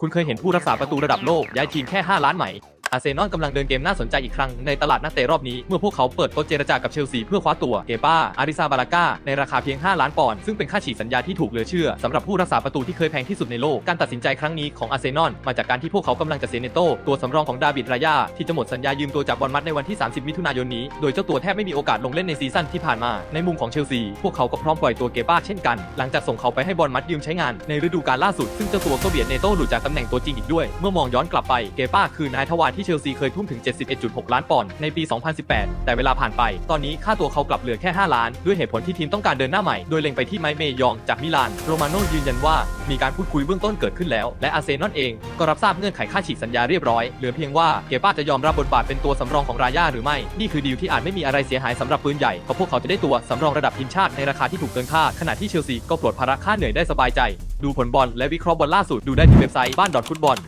คุณเคยเห็นผู้รักษาประตูระดับโลกย้ายทีมแค่ 5 ล้านไหม อาร์เซนอลกำลังเดินเกมน่าสนใจอีกครั้งในตลาดนักเตะรอบนี้ เมื่อพวกเขาเปิดโต๊ะเจรจากับเชลซีเพื่อคว้าตัวเกป้าอาริซาบาลาก้าในราคาเพียง 5 ล้านปอนด์ซึ่งเป็นค่าฉีกสัญญาที่ถูกเหลือเชื่อสำหรับผู้รักษาประตูที่เคยแพงที่สุดในโลก การตัดสินใจครั้งนี้ของอาร์เซนอลมาจากการที่พวกเขากำลังจะเสียเนโตตัวสำรองของดาวิดรายาที่จะหมดสัญญายืมตัวจากบอลมัดในวันที่ 30 มิถุนายนนี้ โดยเจ้าตัวแทบไม่มีโอกาสลงเล่นในซีซั่นที่ผ่านมา ในมุมของเชลซี พวกเขาก็พร้อมปล่อยตัวเกป้าเช่นกัน หลังจากส่งเขาไปให้บอลมัดยืมใช้งานในฤดูกาลล่าสุด ซึ่งเจ้าตัวก็เบียดเนโตหลุดจากตำแหน่งตัวจริงอีกด้วย เมื่อมองย้อนกลับไป เกป้าคือนายทวารที่เชลซีเคยทุ่มถึง 71.6 ล้านปอนด์ในปี 2018 แต่เวลาผ่านไป ตอนนี้ค่าตัวเขากลับเหลือแค่ 5 ล้าน ด้วยเหตุผลที่ทีมต้องการเดินหน้าใหม่ โดยเล็งไปที่ไมค์เมยองจากมิลาน โรมาโนยืนยันว่ามีการพูดคุยเบื้องต้นเกิดขึ้นแล้ว และอาเซนอลเองก็รับทราบเงื่อนไขค่าฉีกสัญญาเรียบร้อย เหลือเพียงว่าเกป้าจะยอมรับบทบาทเป็นตัวสำรองของรายาหรือไม่ นี่คือดีลที่อาจไม่มีอะไรเสียหายสำหรับปืนใหญ่เพราะพวกเขาจะได้ตัวสำรองระดับทีมชาติในราคาที่ถูกเกินคาดขณะที่เชลซีก็ปลดภาระค่าเหนื่อยได้สบายใจ ดูผลบอลและวิเคราะห์บอลล่าสุดดูได้ที่เว็บไซต์บ้านดอทฟุตบอล